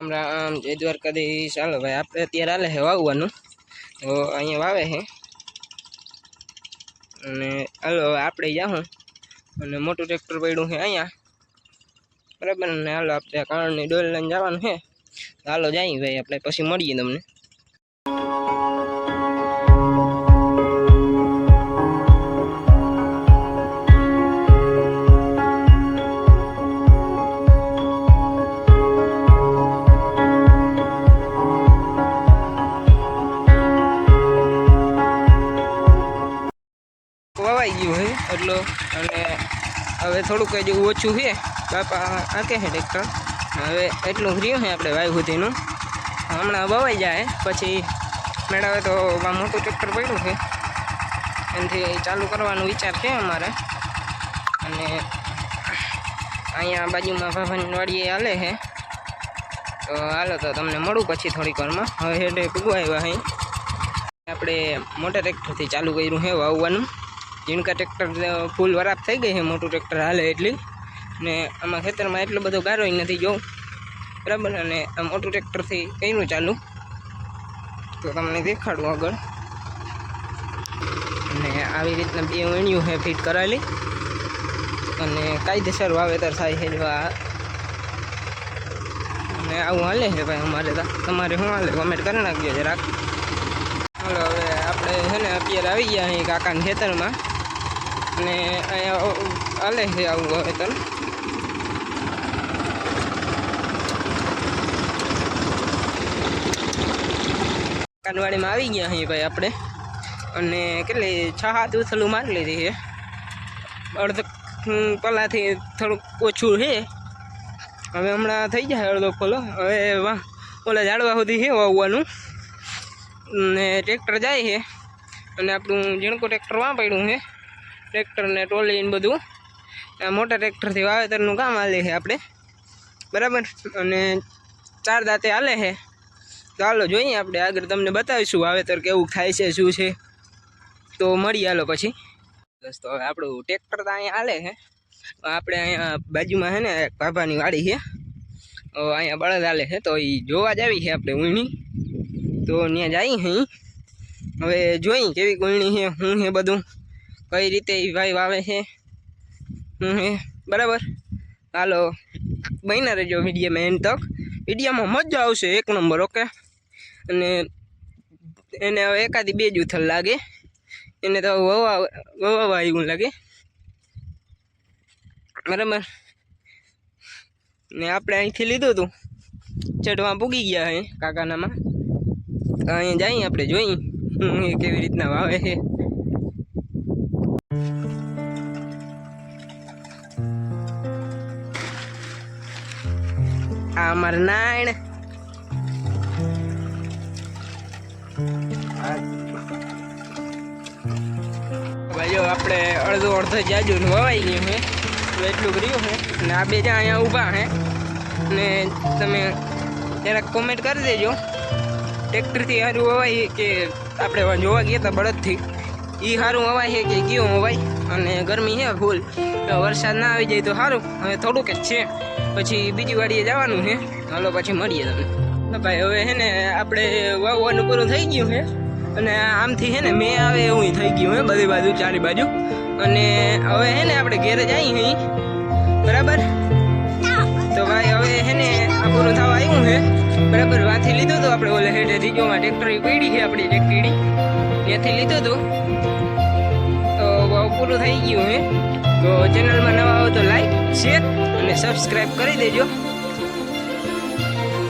હમણાં, આમ જય દ્વારકાધીશ ચાલો ભાઈ, આપણે અત્યારે હાલે છે વાવવાનું. તો અહીંયા વાવે છે અને હાલો આપણે જાઉં અને મોટું ટ્રેક્ટર પડ્યું છે અહીંયા. બરાબર ને? હાલો, આપણે કારણની ડોલ લઈને જવાનું છે હાલો જઈએ ભાઈ, આપણે પછી મળીએ તમને. વવાઈ હોય એટલો અને હવે થોડુંક હજુ ઓછું છે બાપા આંકે છે ટ્રેક્ટર હવે એટલું રહ્યું છે આપણે વાયુ હમણાં બવાઈ જાય, પછી મેળવે તો મોટું ટ્રેક્ટર પડ્યું છે એનાથી ચાલુ કરવાનો વિચાર છે અમારે. અને અહીંયા બાજુમાં ભાભાની વાડીએ હાલે છે તો હાલો તો તમને મળું પછી થોડીક વારમાં. હવે હેડે પૂગવા આવ્યા અહીં આપણે મોટા ટ્રેક્ટરથી ચાલુ કર્યું છે વાવવાનું. જીણકા ટ્રેક્ટર ફૂલ વરાપ થઈ ગઈ છે, મોટું ટ્રેક્ટર હાલે એટલી. ને આમાં ખેતરમાં એટલો બધો ગારો નથી જોઉં બરાબર? અને આ મોટું ટ્રેક્ટરથી કર્યું ચાલુ? તો તમને દેખાડું આગળ. અને આવી રીતના બે વણ્યું છે ફિટ કરાયેલી અને કાયદેસર વાવેતર થાય છે આ. અને આવું હાલે છે ભાઈ અમારે તમારે શું હાલે? કમેન્ટ કરી નાખજો જરાક. હવે આપણે છે ને, અત્યારે આવી ગયા અહીં કાકાના ખેતરમાં. અને અહીંયા હાલે છે આવું વાવેતર કાનવાડીમાં આવી ગયા અહીં ભાઈ આપણે અને કેટલી છ સાત ઉથલું મારી લીધી છે અડધો પલાથી થોડુંક ઓછું છે હવે હમણાં થઈ જાય અડધો ફોલો હવે વાહ ઓલા ઝાડવા સુધી છે વાવવાનું ને ટ્રેક્ટર જાય છે અને આપણું ઝીણકું ટ્રેક્ટર વાં પડ્યું છે ટ્રેક્ટર ને ટ્રોલી ને બધું. મોટા ટ્રેક્ટરથી વાવેતરનું કામ હાલે છે આપણે. બરાબર? અને ચાર દાંતે હાલે છે. તો હાલો જોઈએ આપણે આગળ તમને બતાવીશું વાવેતર કેવું થાય છે, શું છે. તો મળીએ હાલો પછી. દોસ્તો હવે આપણું ટ્રેક્ટર તો અહીંયા હાલે છે. આપણે અહીંયા બાજુમાં છે ને ભાભાની વાડી છે. અહીંયા બળદ હાલે છે. તો એ જોવા જ આવી છે આપણે ઉણી તો ત્યાં જઈ અહીં હવે જોઈ કેવી ગુણણી છે, શું છે બધું. કઈ રીતે એ ભાઈ વાવે છે? બરાબર. હાલો બહીને રહેજો વિડીયોમાં એન્ડ તક. વિડીયોમાં મજા આવશે એક નંબર ઓકે અને એને હવે એકાદી બે જ ઉથલ લાગે. એને તો વવા વવા એવું લાગે. બરાબર? ને આપણે અહીંથી લીધું હતું ચઢવા પૂગી ગયા હે કાકાનામાં. અહીંયા જઈએ આપણે જોઈ કેવી રીતના વાવે છે. આ ભાઈઓ આપણે અડધો અડધો જાજુ વવાઈ ગયું છે તો એટલું કર્યું છે ને આ બે જ્યાં અહીંયા ઊભા છે ને તમે જરાક કોમેન્ટ કરી દેજો. ટ્રેક્ટરથી સારું વવાય કે આપણે જોવા ગયા હતા બળદથી. એ સારું હવાય છે કે કયું હવાય અને ગરમી છે ફૂલ. વરસાદ ના આવી જાય તો સારું હવે થોડુંક જ છે. પછી બીજી વાડીએ જવાનું છે હાલો પછી મળીએ તમને. તો ભાઈ હવે છે ને આપણે વાવવાનું પૂરું થઈ ગયું છે અને આમથી છે ને મેં આવે એવું થઈ ગયું હે, બધી બાજુ, ચારી બાજુ. અને હવે છે ને આપણે ઘેરે જઈએ અહીં બરાબર? તો ભાઈ હવે છે ને આ પૂરું થવા આવ્યું છે બરાબર વાંથી લીધું હતું આપણે ઓલે હેઠે રીજોમાં ટેક્ટરી પડી છે આપણી ટ્રેક્ટરી ત્યાંથી લીધું હતું તો પૂરું થઈ ગયું છે તો ચેનલમાં નવા આવો તો લાઈક શેર અને સબસ્ક્રાઈબ કરી દેજો.